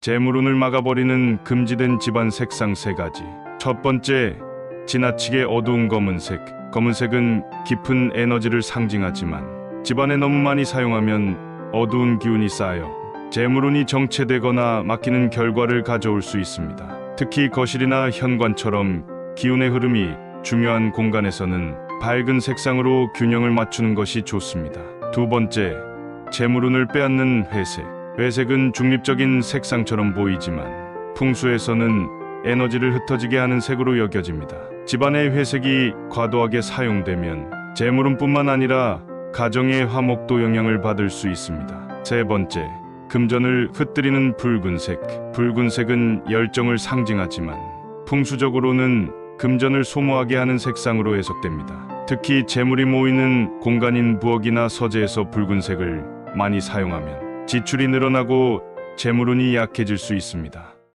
재물운을 막아버리는 금지된 집안 색상 세 가지. 첫 번째, 지나치게 어두운 검은색. 검은색은 깊은 에너지를 상징하지만 집안에 너무 많이 사용하면 어두운 기운이 쌓여 재물운이 정체되거나 막히는 결과를 가져올 수 있습니다. 특히 거실이나 현관처럼 기운의 흐름이 중요한 공간에서는 밝은 색상으로 균형을 맞추는 것이 좋습니다. 두 번째, 재물운을 빼앗는 회색. 회색은 중립적인 색상처럼 보이지만 풍수에서는 에너지를 흩어지게 하는 색으로 여겨집니다. 집안의 회색이 과도하게 사용되면 재물운뿐만 아니라 가정의 화목도 영향을 받을 수 있습니다. 세 번째, 금전을 흩뜨리는 붉은색. 붉은색은 열정을 상징하지만 풍수적으로는 금전을 소모하게 하는 색상으로 해석됩니다. 특히 재물이 모이는 공간인 부엌이나 서재에서 붉은색을 많이 사용하면 지출이 늘어나고 재물운이 약해질 수 있습니다.